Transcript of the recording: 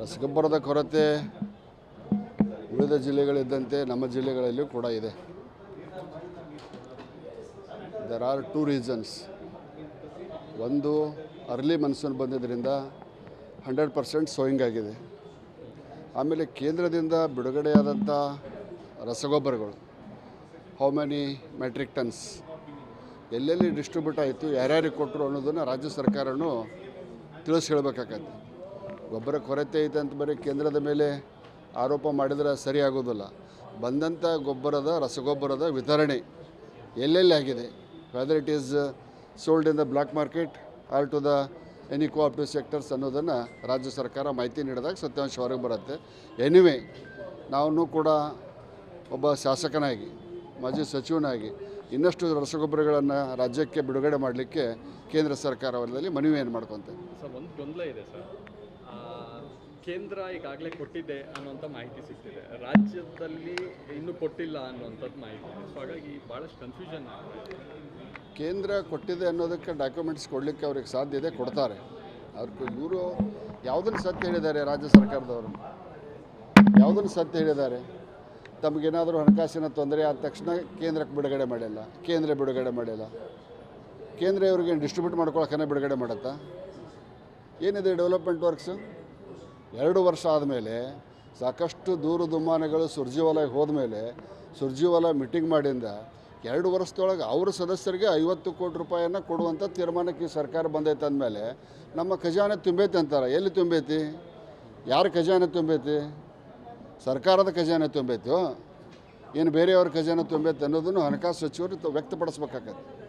ರಸಗೊಬ್ಬರದ ಕೊರತೆ ಉಳಿದ ಜಿಲ್ಲೆಗಳಿದ್ದಂತೆ ನಮ್ಮ ಜಿಲ್ಲೆಗಳಲ್ಲಿಯೂ ಕೂಡ ಇದೆ. ದೆರ್ ಆರ್ ಟೂ ರೀಸನ್ಸ್ ಒಂದು ಅರ್ಲಿ ಮನ್ಸೂನ್ ಬಂದಿದ್ದರಿಂದ ಹಂಡ್ರೆಡ್ ಪರ್ಸೆಂಟ್ ಸೋಯಿಂಗ್ ಆಗಿದೆ. ಆಮೇಲೆ ಕೇಂದ್ರದಿಂದ ಬಿಡುಗಡೆಯಾದಂಥ ರಸಗೊಬ್ಬರಗಳು ಹೌ ಮೆನಿ ಮೆಟ್ರಿಕ್ ಟನ್ಸ್ ಎಲ್ಲೆಲ್ಲಿ ಡಿಸ್ಟ್ರಿಬ್ಯೂಟ್ ಆಯಿತು, ಯಾರ್ಯಾರಿಗೆ ಕೊಟ್ಟರು ಅನ್ನೋದನ್ನು ರಾಜ್ಯ ಸರ್ಕಾರನೂ ತಿಳಿಸಿ ಗೊಬ್ಬರ ಕೊರತೆ ಐತೆ ಅಂತ ಬರೀ ಕೇಂದ್ರದ ಮೇಲೆ ಆರೋಪ ಮಾಡಿದರೆ ಸರಿ ಆಗೋದಿಲ್ಲ. ಬಂದಂಥ ಗೊಬ್ಬರದ, ರಸಗೊಬ್ಬರದ ವಿತರಣೆ ಎಲ್ಲೆಲ್ಲಿ ಆಗಿದೆ? Whether it is sold in the black market or to the any cooperative sectors ಅನ್ನೋದನ್ನು ರಾಜ್ಯ ಸರ್ಕಾರ ಮಾಹಿತಿ ನೀಡಿದಾಗ ಸತ್ಯಾಂಶ ಹೊರಗೆ ಬರುತ್ತೆ. ಎನಿವೆ ನಾವು ಕೂಡ ಒಬ್ಬ ಶಾಸಕನಾಗಿ, ಮಾಜಿ ಸಚಿವನಾಗಿ ಇನ್ನಷ್ಟು ರಸಗೊಬ್ಬರಗಳನ್ನು ರಾಜ್ಯಕ್ಕೆ ಬಿಡುಗಡೆ ಮಾಡಲಿಕ್ಕೆ ಕೇಂದ್ರ ಸರ್ಕಾರ ವಲಯದಲ್ಲಿ ಮನವಿಯನ್ನು ಮಾಡ್ಕೊತೇನೆ ಕೇಂದ್ರ ಈಗಾಗಲೇ ಕೊಟ್ಟಿದೆ ಅನ್ನುವಂಥ ಮಾಹಿತಿ ಸಿಗ್ತಿದೆ ರಾಜ್ಯದಲ್ಲಿ ಇನ್ನೂ ಕೊಟ್ಟಿಲ್ಲ ಅನ್ನುವಂಥದ್ದು ಮಾಹಿತಿ ಸೊ ಹಾಗಾಗಿ ಭಾಳಷ್ಟು ಕನ್ಫ್ಯೂಷನ್ ಕೇಂದ್ರ ಕೊಟ್ಟಿದೆ ಅನ್ನೋದಕ್ಕೆ ಡಾಕ್ಯುಮೆಂಟ್ಸ್ ಕೊಡಲಿಕ್ಕೆ ಅವ್ರಿಗೆ ಸಾಧ್ಯ ಇದೆ, ಕೊಡ್ತಾರೆ. ಅವ್ರಿಗೆ ಇವರು ಯಾವುದನ್ನು ಸತ್ಯ ಹೇಳಿದ್ದಾರೆ ರಾಜ್ಯ ಸರ್ಕಾರದವರು? ಯಾವುದನ್ನು ಸತ್ಯ ಹೇಳಿದ್ದಾರೆ? ತಮಗೇನಾದರೂ ಹಣಕಾಸಿನ ತೊಂದರೆ ಆದ ತಕ್ಷಣ ಕೇಂದ್ರಕ್ಕೆ ಬಿಡುಗಡೆ ಮಾಡಿಲ್ಲ, ಕೇಂದ್ರ ಬಿಡುಗಡೆ ಮಾಡಿಲ್ಲ. ಕೇಂದ್ರ ಇವ್ರಿಗೆ ಡಿಸ್ಟ್ರಿಬ್ಯೂಟ್ ಮಾಡ್ಕೊಳಕ್ಕೆ ಬಿಡುಗಡೆ ಮಾಡುತ್ತಾ? ಏನಿದೆ ಡೆವಲಪ್ಮೆಂಟ್ ವರ್ಕ್ಸ್? ಎರಡು ವರ್ಷ ಆದಮೇಲೆ ಸಾಕಷ್ಟು ದೂರ ದುಮ್ಮಾನಗಳು ಸುರ್ಜಿವಾಲಾಗೆ ಹೋದ್ಮೇಲೆ ಸುರ್ಜಿವಾಲ ಮೀಟಿಂಗ್ ಮಾಡಿಂದ ಎರಡು ವರ್ಷದೊಳಗೆ ಅವ್ರ ಸದಸ್ಯರಿಗೆ ಐವತ್ತು ಕೋಟಿ ರೂಪಾಯಿಯನ್ನು ಕೊಡುವಂಥ ತೀರ್ಮಾನಕ್ಕೆ ಈ ಸರ್ಕಾರ ಬಂದೈತೆ ಅಂದಮೇಲೆ ನಮ್ಮ ಖಜಾನೆ ತುಂಬೈತೆ ಅಂತಾರೆ. ಎಲ್ಲಿ ತುಂಬೈತಿ? ಯಾರ ಖಜಾನೆ ತುಂಬೈತಿ? ಸರ್ಕಾರದ ಖಜಾನೆ ತುಂಬೈತು ಏನು ಬೇರೆಯವ್ರ ಖಜಾನೆ ತುಂಬೈತೆ ಅನ್ನೋದನ್ನು ಹಣಕಾಸು ಸಚಿವರು ವ್ಯಕ್ತಪಡಿಸ್ಬೇಕಾಗತ್ತೆ.